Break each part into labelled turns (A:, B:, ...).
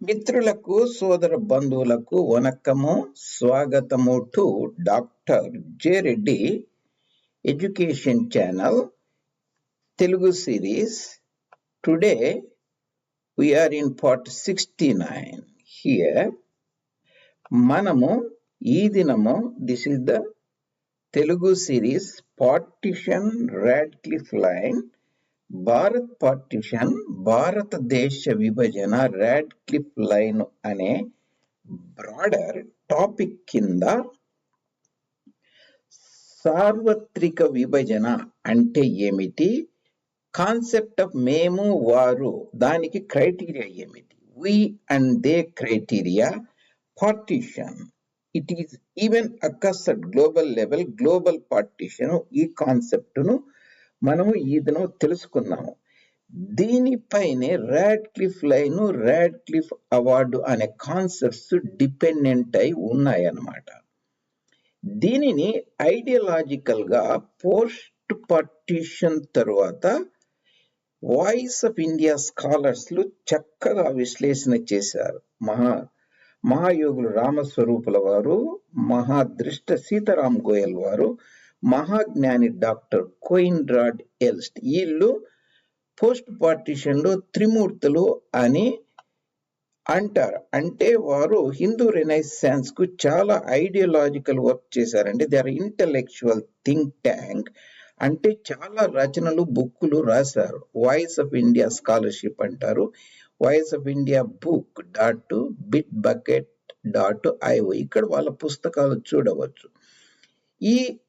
A: మిత్రులకు సోదర బంధువులకు వనక్కము స్వాగతము to doctor J Reddy education channel Telugu series. Today we're in part sixty nine. Here మనము ఈ దినము this is the Telugu series partition Radcliffe line. Bharat partition భారతదేశ విభజన రాడ్ క్లిప్ లైన్ అనే బ్రాడర్ టాపిక్ కింద సార్వత్రిక విభజన అంటే ఏమిటి? కాన్సెప్ట్ ఆఫ్ మేము వారు దానికి క్రైటీరియా ఏమిటి? We and they criteria partition. It is even across at global level global partition ఈ కాన్సెప్ట్ను మనము ఈ దినం తెలుసుకున్నాము. దీనిపైనే Radcliffe line Radcliffe award అనే కాన్సెప్ట్స్ డిపెండెంట్ అయి ఉన్నాయన్నమాట. దీనిని ఐడియలాజికల్గా పోస్ట్ పార్టీషన్ తరువాత వాయిస్ ఆఫ్ ఇండియా స్కాలర్స్లు చక్కగా విశ్లేషణ చేశారు. మహా మహాయోగులు రామస్వరూపుల వారు మహాదృష్ట సీతారాం గోయల్ వారు మహాజ్ఞాని డాక్టర్ కోయిన్రాడ్ ఎల్స్ట్. వీళ్ళు పోస్ట్ పార్టీషన్లో త్రిమూర్తులు అని అంటారు. అంటే వారు హిందూ రెనైసాన్స్కు చాలా ఐడియాలజికల్ వర్క్ చేశారంటే they are intellectual think tank. అంటే చాలా రచనలు బుక్కులు రాశారు. వాయిస్ ఆఫ్ ఇండియా స్కాలర్షిప్ అంటారు. Voice of India book dot Bitbucket dot IO ఇక్కడ వాళ్ళ పుస్తకాలు చూడవచ్చు. ఈ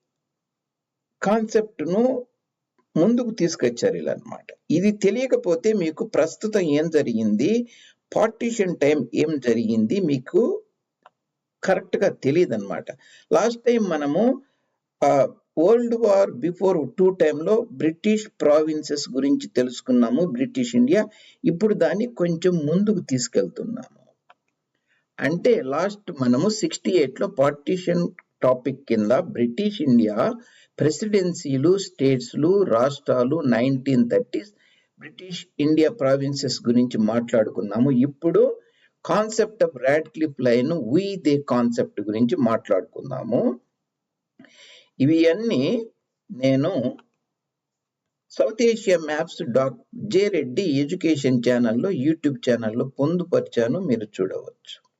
A: కాన్సెప్ట్ను ముందుకు తీసుకొచ్చారు ఇలా అనమాట ఇది తెలియకపోతే మీకు ప్రస్తుతం ఏం జరిగింది? పార్టీషన్ టైం ఏం జరిగింది? మీకు కరెక్ట్గా తెలియదు అనమాట లాస్ట్ టైం మనము వరల్డ్ వార్ బిఫోర్ టూ టైంలో బ్రిటిష్ ప్రావిన్సెస్ గురించి తెలుసుకున్నాము బ్రిటిష్ ఇండియా. ఇప్పుడు దాన్ని కొంచెం ముందుకు తీసుకెళ్తున్నాము. అంటే లాస్ట్ మనము సిక్స్టీ ఎయిట్లో పార్టీషన్ టాపిక్ కింద బ్రిటిష్ ఇండియా ప్రెసిడెన్సీలు స్టేట్స్లు రాష్ట్రాలు nineteen thirties British India provinces గురించి మాట్లాడుకున్నాము. ఇప్పుడు concept of Radcliffe line we the concept గురించి మాట్లాడుకుందాము. ఇవి అన్ని నేను South Asia maps doc J Reddy education ఛానల్లో యూట్యూబ్ ఛానల్లో పొందుపరిచాను. మీరు చూడవచ్చు.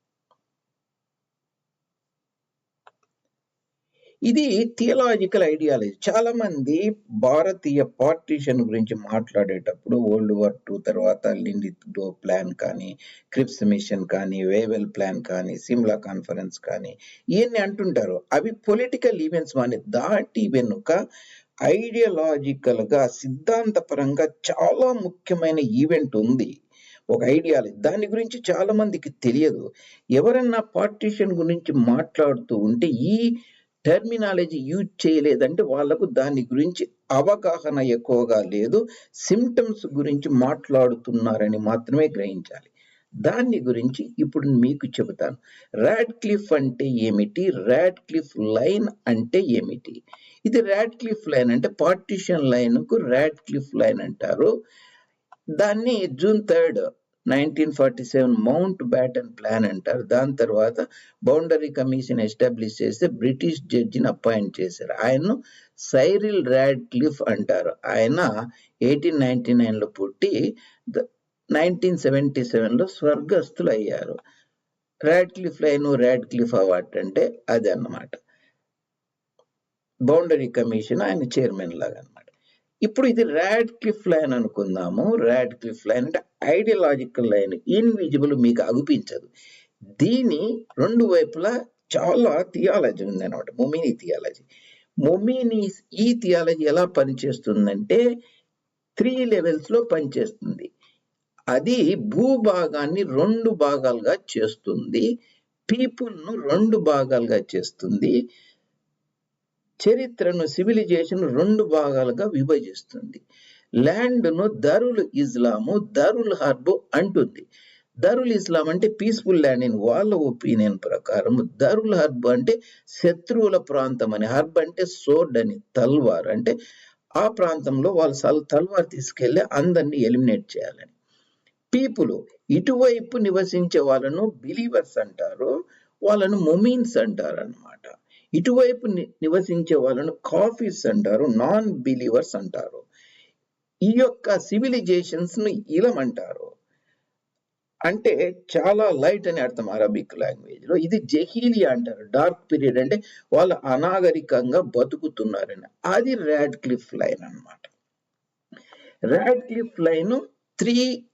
A: ఇది థియలాజికల్ ఐడియాలజీ చాలా మంది భారతీయ పార్టీషన్ గురించి మాట్లాడేటప్పుడు వరల్డ్ వార్ టూ తర్వాత లిండిత్ డో ప్లాన్ కానీ క్రిప్స్ మిషన్ కానీ వేవెల్ ప్లాన్ కానీ సిమ్లా కాన్ఫరెన్స్ కానీ ఇవన్నీ అంటుంటారు. అవి పొలిటికల్ ఈవెంట్స్ మన దాటి వెనుక ఐడియాలజికల్గా సిద్ధాంతపరంగా చాలా ముఖ్యమైన ఈవెంట్ ఉంది. ఒక ఐడియాలజీ దాని గురించి చాలా మందికి తెలియదు. ఎవరన్నా పార్టీషన్ గురించి మాట్లాడుతూ ఉంటే ఈ టెర్మినాలజీ యూజ్ చేయలేదంటే వాళ్ళకు దాని గురించి అవగాహన ఎక్కువగా లేదు. సిమ్టమ్స్ గురించి మాట్లాడుతున్నారని మాత్రమే గ్రహించాలి. దాన్ని గురించి ఇప్పుడు మీకు చెబుతాను. ర్యాడ్ క్లిఫ్ అంటే ఏమిటి? ర్యాడ్ క్లిఫ్ లైన్ అంటే ఏమిటి? ఇది ర్యాడ్ క్లిఫ్ లైన్ అంటే పార్టీషన్ లైన్కు ర్యాడ్ క్లిఫ్ లైన్ అంటారు. దాన్ని June third nineteen forty seven Mountbatten plan అంటారు. దాని తర్వాత బౌండరీ కమిషన్ ఎస్టాబ్లిష్ చేస్తే బ్రిటిష్ జడ్జిని అపాయింట్ చేశారు. ఆయన్ను సైరిల్ ర్యాడ్ క్లిఫ్ అంటారు. ఆయన ఎయిటీన్ నైన్టీ నైన్లో పుట్టి నైన్టీన్ సెవెంటీ సెవెన్లో స్వర్గస్థులు అయ్యారు. Radcliffe line Radcliffe award అంటే అదే అన్నమాట బౌండరీ కమిషన్ ఆయన చైర్మన్ లాగా. ఇప్పుడు ఇది ర్యాడ్ క్లిఫ్ లైన్ అనుకుందాము. ర్యాడ్ క్లిఫ్ లైన్ అంటే ఐడియలాజికల్ లైన్ ఇన్విజిబుల్ మీకు అగుపించదు. దీని రెండు వైపులా చాలా థియాలజీ ఉంది అనమాట మొమినీ థియాలజీ మొమినీ ఈ థియాలజీ ఎలా పనిచేస్తుందంటే త్రీ లెవెల్స్లో పనిచేస్తుంది. అది భూభాగాన్ని రెండు భాగాలుగా చేస్తుంది. పీపుల్ను రెండు భాగాలుగా చేస్తుంది. చరిత్రను సివిలైజేషన్ రెండు భాగాలుగా విభజిస్తుంది. ల్యాండ్ను దరుల్ ఇస్లాము దరుల్ హర్బ్ అంటుంది. దరుల్ ఇస్లాం అంటే పీస్ఫుల్ ల్యాండ్ అని వాళ్ళ ఒపీనియన్ ప్రకారం దరుల్ హర్బ్ అంటే శత్రువుల ప్రాంతం అని హర్బ్ అంటే సోర్డ్ అని తల్వార్ అంటే ఆ ప్రాంతంలో వాళ్ళు తల్వార్ తీసుకెళ్ళి అందరినీ ఎలిమినేట్ చేయాలని. పీపుల్ ఇటువైపు నివసించే వాళ్ళను బిలీవర్స్ అంటారు వాళ్ళను మొమీన్స్ అంటారు అన్నమాట ఇటువైపు ని- నివసించే వాళ్ళను కాఫీస్ అంటారు నాన్ బిలీవర్స్ అంటారు. ఈ యొక్క సివిలైజేషన్స్ను ఇలం అంటారు అంటే చాలా లైట్ అని అర్థం అరబిక్ లాంగ్వేజ్లో ఇది జహీలియా అంటారు. డార్క్ పీరియడ్ అంటే వాళ్ళు అనాగరికంగా బతుకుతున్నారని. అది ర్యాడ్ క్లిఫ్ లైన్ అన్నమాట. ర్యాడ్ క్లిఫ్ లైన్ త్రీ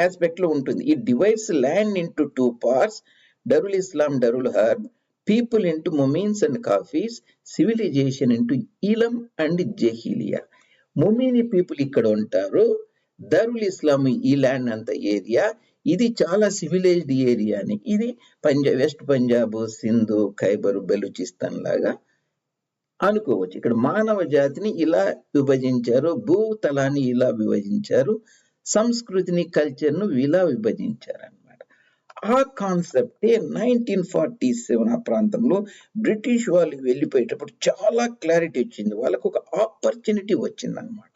A: ఆస్పెక్ట్లో ఉంటుంది. ఈ divides land into two parts. డరుల్ ఇస్లాం డరుల్ హర్బ్. పీపుల్ ఇంటూ మొమీన్స్ అండ్ కాఫీస్ సివిలైజేషన్ ఇంటూ ఈలం అండ్ జహీలియా మొమీని పీపుల్ ఇక్కడ ఉంటారు దరుల్ ఇస్లాం ఈ ల్యాండ్ అంత ఏరియా ఇది చాలా సివిలైజ్డ్ ఏరియా అని. ఇది పంజాబ్ వెస్ట్ పంజాబ్ సింధు ఖైబర్ బెలూచిస్తాన్ లాగా అనుకోవచ్చు. ఇక్కడ మానవ జాతిని ఇలా విభజించారు భూతలాన్ని ఇలా విభజించారు సంస్కృతిని కల్చర్ను ఇలా విభజించారు ఆ కాన్సెప్ట్ నైన్టీన్ ఫార్టీ సెవెన్ ఆ ప్రాంతంలో బ్రిటిష్ వాళ్ళు వెళ్ళిపోయేటప్పుడు చాలా క్లారిటీ వచ్చింది. వాళ్ళకు ఒక ఆపర్చునిటీ వచ్చింది అనమాట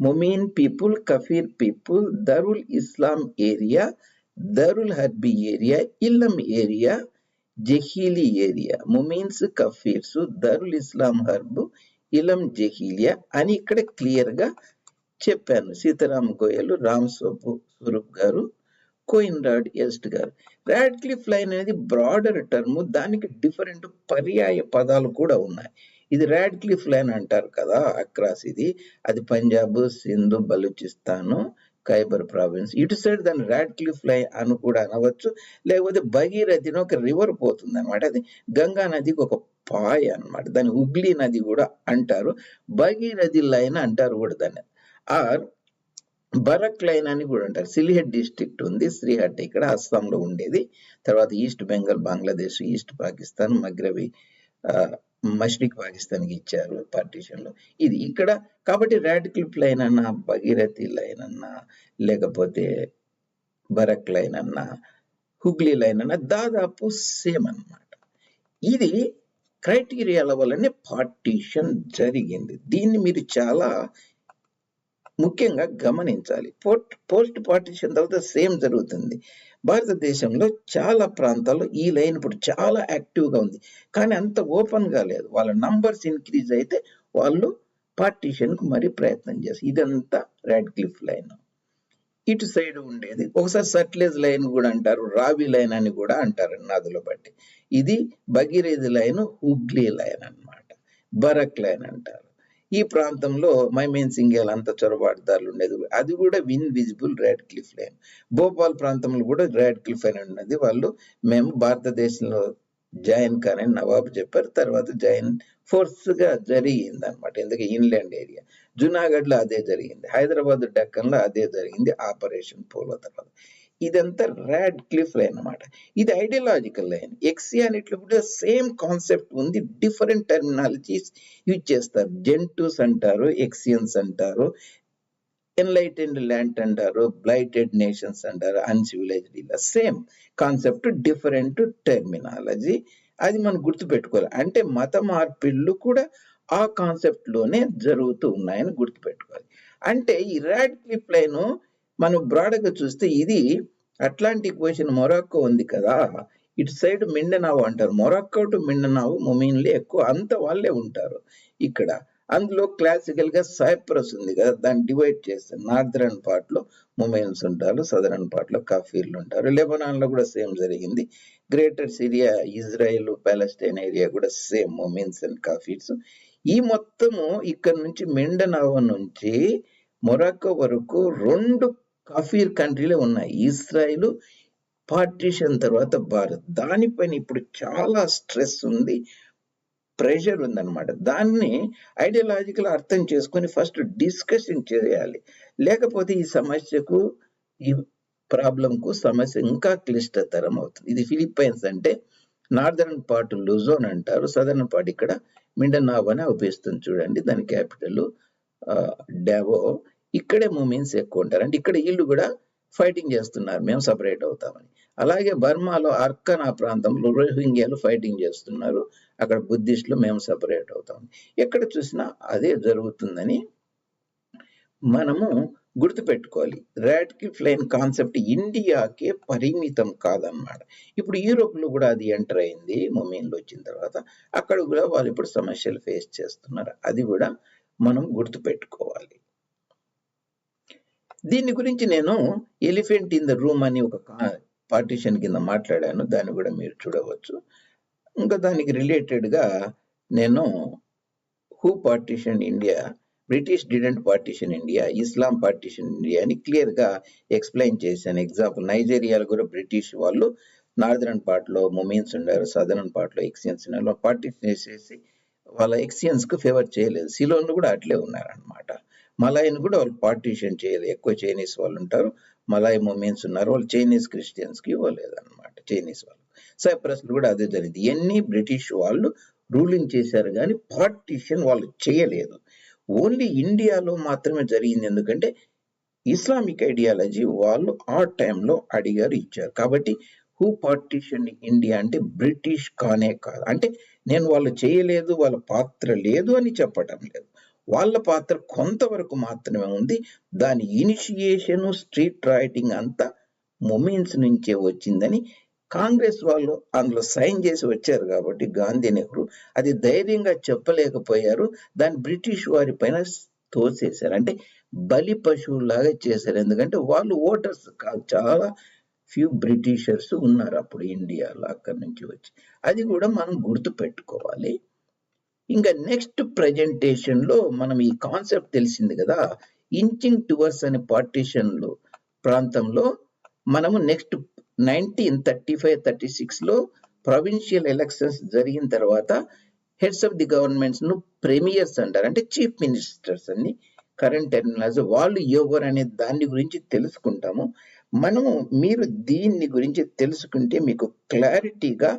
A: మొమీన్ పీపుల్ కఫీర్ పీపుల్ దరుల్ ఇస్లాం ఏరియా దరుల్ హర్బీ ఏరియా ఇల్లం ఏరియా జహీలీ ఏరియా ముమీన్స్ కఫీర్స్ దరుల్ ఇస్లాం హర్బ్ ఇలం జహీలియా అని ఇక్కడ క్లియర్గా చెప్పాను. సీతారాం గోయలు రామ్ సోపు స్వరూప్ గారు కోయిన్ రాడ్ ఎస్ట్ గారు. రాడ్ క్లిఫ్ లైన్ అనేది బ్రాడర్ టర్మ్ దానికి డిఫరెంట్ పర్యాయ పదాలు కూడా ఉన్నాయి. ఇది రాడ్క్లిఫ్ లైన్ అంటారు కదా అక్రాస్ ఇది. అది పంజాబ్ సింధు బలూచిస్తాను ఖైబర్ ప్రావిన్స్. ఇటు సైడ్ దాన్ని రాడ్ క్లిఫ్ లైన్ అని కూడా అనవచ్చు. లేకపోతే భగీరథిని ఒక రివర్ పోతుంది అనమాట అది గంగా నదికి ఒక పాయ అన్నమాట. దాన్ని హుగ్లీ నది కూడా అంటారు. భగీరథి లైన్ అంటారు కూడా దాన్ని. ఆర్ బరక్ లైన్ అని కూడా అంటారు సిలిహెట్ డిస్ట్రిక్ట్ ఉంది. శ్రీహట్ ఇక్కడ అస్సాంలో ఉండేది. తర్వాత ఈస్ట్ బెంగాల్ బంగ్లాదేశ్ ఈస్ట్ పాకిస్తాన్ మగ్రవి మష్రిక్ పాకిస్తాన్కి ఇచ్చారు పార్టీషన్లో ఇది ఇక్కడ కాబట్టి రాడ్ క్లిప్ లైన్ అన్నా భగీరథి లైన్ అన్నా లేకపోతే బరక్ లైన్ అన్నా హుగ్లీ లైన్ అన్నా దాదాపు సేమ్ అన్నమాట. ఇది క్రైటీరియాల వల్లనే పార్టీషన్ జరిగింది. దీన్ని మీరు చాలా ముఖ్యంగా గమనించాలి. పోస్ట్ పోస్ట్ పార్టీషన్ తర్వాత సేమ్ జరుగుతుంది. భారతదేశంలో చాలా ప్రాంతాల్లో ఈ లైన్ ఇప్పుడు చాలా యాక్టివ్గా ఉంది. కానీ అంత ఓపెన్గా లేదు. వాళ్ళ నంబర్స్ ఇంక్రీజ్ అయితే వాళ్ళు పార్టీషన్కు మరి ప్రయత్నం చేస్తారు. ఇదంతా రెడ్ క్లిఫ్ లైన్. ఇటు సైడ్ ఉండేది. ఒకసారి సట్లేజ్ లైన్ కూడా అంటారు. రావి లైన్ అని కూడా అంటారు నదులు బట్టి. ఇది భగీరథి లైన్ హుగ్లీ లైన్ అన్నమాట. బరక్ లైన్ అంటారు. ఈ ప్రాంతంలో మైమేన్ సింగేల్ అంత చొరబాటుదారులు ఉండేది. అది కూడా invisible Radcliffe line. Bhopal ప్రాంతంలో కూడా రెడ్ క్లిఫ్ అని ఉన్నది. వాళ్ళు మేము భారతదేశంలో జాయిన్ కానీ నవాబు చెప్పారు. తర్వాత జాయిన్ ఫోర్స్గా జరిగింది అనమాట ఎందుకంటే ఇన్లాండ్ ఏరియా. జునాగఢ్లో అదే జరిగింది. హైదరాబాద్ డక్కన్లో అదే జరిగింది. ఆపరేషన్ పోలో తర్వాత. ఇదంతా ర్యాడ్ క్లిఫ్ లైన్ అన్నమాట. ఇది ఐడియాలజికల్ లైన్. ఎక్సియానిట్లో కూడా సేమ్ కాన్సెప్ట్ ఉంది. డిఫరెంట్ టెర్మినాలజీస్ యూజ్ చేస్తారు. జెంటూస్ అంటారు ఎక్సియన్స్ అంటారు ఎన్లైటెండ్ ల్యాండ్ అంటారు బ్లైటెడ్ నేషన్స్ అంటారు అన్సివిలైజ్డ్ ఇలా సేమ్ కాన్సెప్ట్ డిఫరెంట్ టెర్మినాలజీ. అది మనం గుర్తుపెట్టుకోవాలి. అంటే మత మార్పిళ్ళు కూడా ఆ కాన్సెప్ట్లోనే జరుగుతూ ఉన్నాయని గుర్తుపెట్టుకోవాలి. అంటే ఈ రాడ్ క్లిప్ లైన్ మనం బ్రాడ్గా చూస్తే ఇది అట్లాంటిక్ ఓషన్ మొరాక్కో ఉంది కదా. ఇటు సైడ్ మిండనావు అంటారు. మొరాక్కో టు మిండనావు మొమీన్లే ఎక్కువ. అంత వాళ్ళే ఉంటారు ఇక్కడ. అందులో క్లాసికల్గా సైప్రస్ ఉంది కదా. దాన్ని డివైడ్ చేస్తే నార్థరన్ పార్ట్లో మొమైన్స్ ఉంటారు సదరన్ పార్ట్లో కాఫీర్లు ఉంటారు. లెబనాన్లో కూడా సేమ్ జరిగింది. Greater Syria Israel Palestine area కూడా సేమ్ మొమిన్స్ అండ్ కాఫీర్స్ ఈ మొత్తము ఇక్కడ నుంచి మెండనావ నుంచి మొరాక్కో వరకు రెండు కాఫీర్ కంట్రీలే ఉన్నాయి. ఇస్రాయిల్ పార్టీషన్ తర్వాత భారత్. దానిపైన ఇప్పుడు చాలా స్ట్రెస్ ఉంది ప్రెషర్ ఉందన్నమాట. దాన్ని ఐడియాలజికల్ అర్థం చేసుకొని ఫస్ట్ డిస్కషన్ చేయాలి. లేకపోతే ఈ సమస్యకు ఈ ప్రాబ్లంకు సమస్య ఇంకా క్లిష్టతరం అవుతుంది. ఇది ఫిలిప్పైన్స్ అంటే నార్దర్న్ పార్ట్ లుజోన్ అంటారు. సదర్న్ పార్ట్ ఇక్కడ మిండనావ్ అని అవుపిస్తుంది చూడండి. దాని క్యాపిటల్ డావో ఇక్కడే మూమెంట్స్ ఎక్కువ ఉంటారు. అంటే ఇక్కడ వీళ్ళు కూడా ఫైటింగ్ చేస్తున్నారు. మేము సపరేట్ అవుతామని. అలాగే బర్మాలో అర్కన్ ఆ ప్రాంతంలో రోహింగ్యాలు ఫైటింగ్ చేస్తున్నారు. అక్కడ బుద్ధిస్టులు మేము సపరేట్ అవుతాం ఎక్కడ చూసినా అదే జరుగుతుందని మనము గుర్తుపెట్టుకోవాలి. రాడికల్ ఫ్లైన్ కాన్సెప్ట్ ఇండియాకే పరిమితం కాదన్నమాట. ఇప్పుడు యూరోప్లో కూడా అది ఎంటర్ అయింది. మొమేన్లో వచ్చిన తర్వాత అక్కడ కూడా వాళ్ళు ఇప్పుడు సమస్యలు ఫేస్ చేస్తున్నారు. అది కూడా మనం గుర్తుపెట్టుకోవాలి. దీని గురించి నేను ఎలిఫెంట్ ఇన్ ద రూమ్ అని ఒక పార్టీషన్ కింద మాట్లాడాను. దాన్ని కూడా మీరు చూడవచ్చు. ఇంకా దానికి రిలేటెడ్గా నేను who partition India British didn't partition India Islam partition India అని క్లియర్గా ఎక్స్ప్లెయిన్ చేశాను. ఎగ్జాంపుల్ నైజీరియాలో కూడా బ్రిటిష్ వాళ్ళు నార్దర్న్ పార్ట్లో మొమీన్స్ ఉండారు సదరన్ పార్ట్లో ఎక్సియన్స్ ఉన్నారు. పార్టీషన్ చేసేసి వాళ్ళ ఎక్సియన్స్కు ఫేవర్ చేయలేదు. సిలోన్లు కూడా అట్లే ఉన్నారనమాట మలాయిని కూడా వాళ్ళు పార్టీషన్ చేయలేదు ఎక్కువ చైనీస్ వాళ్ళు ఉంటారు. మలాయి మూమెంట్స్ ఉన్నారు. వాళ్ళు చైనీస్ క్రిస్టియన్స్కి ఇవ్వలేదు అనమాట చైనీస్ వాళ్ళు. సైప్రస్ కూడా అదే జరిగింది. ఎన్ని బ్రిటిష్ వాళ్ళు రూలింగ్ చేశారు కానీ పార్టీషన్ వాళ్ళు చేయలేదు. ఓన్లీ ఇండియాలో మాత్రమే జరిగింది. ఎందుకంటే ఇస్లామిక్ ఐడియాలజీ వాళ్ళు ఆ టైంలో అడిగారు ఇచ్చారు. కాబట్టి హూ పార్టీషన్ ఇండియా అంటే బ్రిటిష్ కానే కాదు. అంటే నేను వాళ్ళు చేయలేదు వాళ్ళ పాత్ర లేదు అని చెప్పటం లేదు. వాళ్ళ పాత్ర కొంతవరకు మాత్రమే ఉంది. దాని ఇనిషియేషన్ స్ట్రీట్ రైటింగ్ అంతా మొమీన్స్ నుంచే వచ్చిందని కాంగ్రెస్ వాళ్ళు అందులో సైన్ చేసి వచ్చారు కాబట్టి గాంధీ నెహ్రూ. అది ధైర్యంగా చెప్పలేకపోయారు. దాన్ని బ్రిటిష్ వారి పైన తోసేశారు. అంటే బలి పశువులాగా చేశారు. ఎందుకంటే వాళ్ళు ఓటర్స్ కాదు. చాలా ఫ్యూ బ్రిటిషర్స్ ఉన్నారు అప్పుడు ఇండియాలో అక్కడి నుంచి వచ్చి. అది కూడా మనం గుర్తు పెట్టుకోవాలి ఇంకా నెక్స్ట్ ప్రజెంటేషన్లో మనం ఈ కాన్సెప్ట్ తెలిసింది కదా ఇంచింగ్ టువర్స్ అనే పార్టీషన్లు ప్రాంతంలో మనము next nineteen thirty five thirty సిక్స్లో ప్రొవిన్షియల్ ఎలక్షన్స్ జరిగిన తర్వాత హెడ్స్ ఆఫ్ ది గవర్నమెంట్స్ను ప్రీమియర్స్ అంటారు. అంటే చీఫ్ మినిస్టర్స్ అని కరెంట్ టెర్మినాలజీ వాళ్ళు ఎవరు అనే దాని గురించి తెలుసుకుంటాము. మనము మీరు దీన్ని గురించి తెలుసుకుంటే మీకు క్లారిటీగా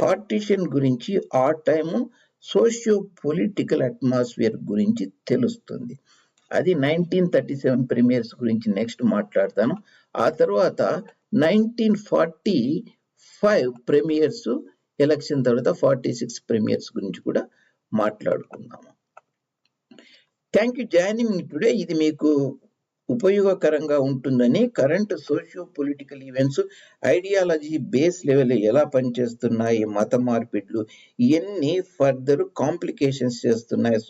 A: పార్టీషన్ గురించి ఆ టైము సోషియో పొలిటికల్ అట్మాస్ఫియర్ గురించి తెలుస్తుంది. అది నైన్టీన్ థర్టీ సెవెన్ ప్రీమియర్స్ గురించి నెక్స్ట్ మాట్లాడతాను. ఆ తర్వాత nineteen forty five premiers election తర్వాత ఫార్టీ సిక్స్ ప్రీమియర్స్ గురించి కూడా మాట్లాడుకుందాము. Thank you joining today. ఇది మీకు ఉపయోగకరంగా ఉంటుందని current socio political events ideology base level ఎలా పనిచేస్తున్నాయి మత మార్పిడ్లు ఇవన్నీ ఫర్దర్ కాంప్లికేషన్స్ చేస్తున్నాయి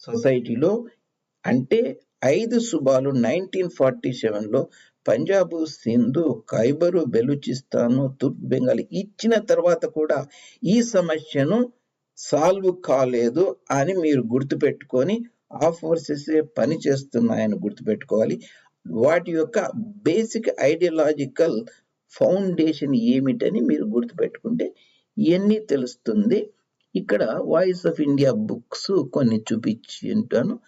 A: సొసైటీలో అంటే ఐదు శుభాలు నైన్టీన్ ఫార్టీ సెవెన్లో పంజాబ్ సింధు ఖైబరు బెలూచిస్తాను తూర్పు బెంగాల్ ఇచ్చిన తర్వాత కూడా ఈ సమస్యను సాల్వ్ కాలేదు అని మీరు గుర్తుపెట్టుకొని ఆ ఫోర్సెస్ పని చేస్తున్నాయని గుర్తుపెట్టుకోవాలి. వాటి యొక్క బేసిక్ ఐడియలాజికల్ ఫౌండేషన్ ఏమిటని మీరు గుర్తుపెట్టుకుంటే ఇవన్నీ తెలుస్తుంది. ఇక్కడ వాయిస్ ఆఫ్ ఇండియా బుక్స్ కొన్ని చూపించి ఉంటాను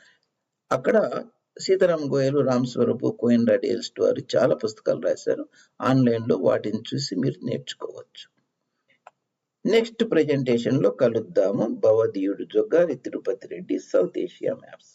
A: అక్కడ సీతారాం గోయలు రామ్ స్వరూప్ కోయిన్ రాడియల్స్ వారు చాలా పుస్తకాలు రాశారు. ఆన్లైన్లో వాటిని చూసి మీరు నేర్చుకోవచ్చు. నెక్స్ట్ ప్రెజెంటేషన్లో కలుద్దాము. భవదీయుడు Joggari Tirupati Reddy South Asia maps.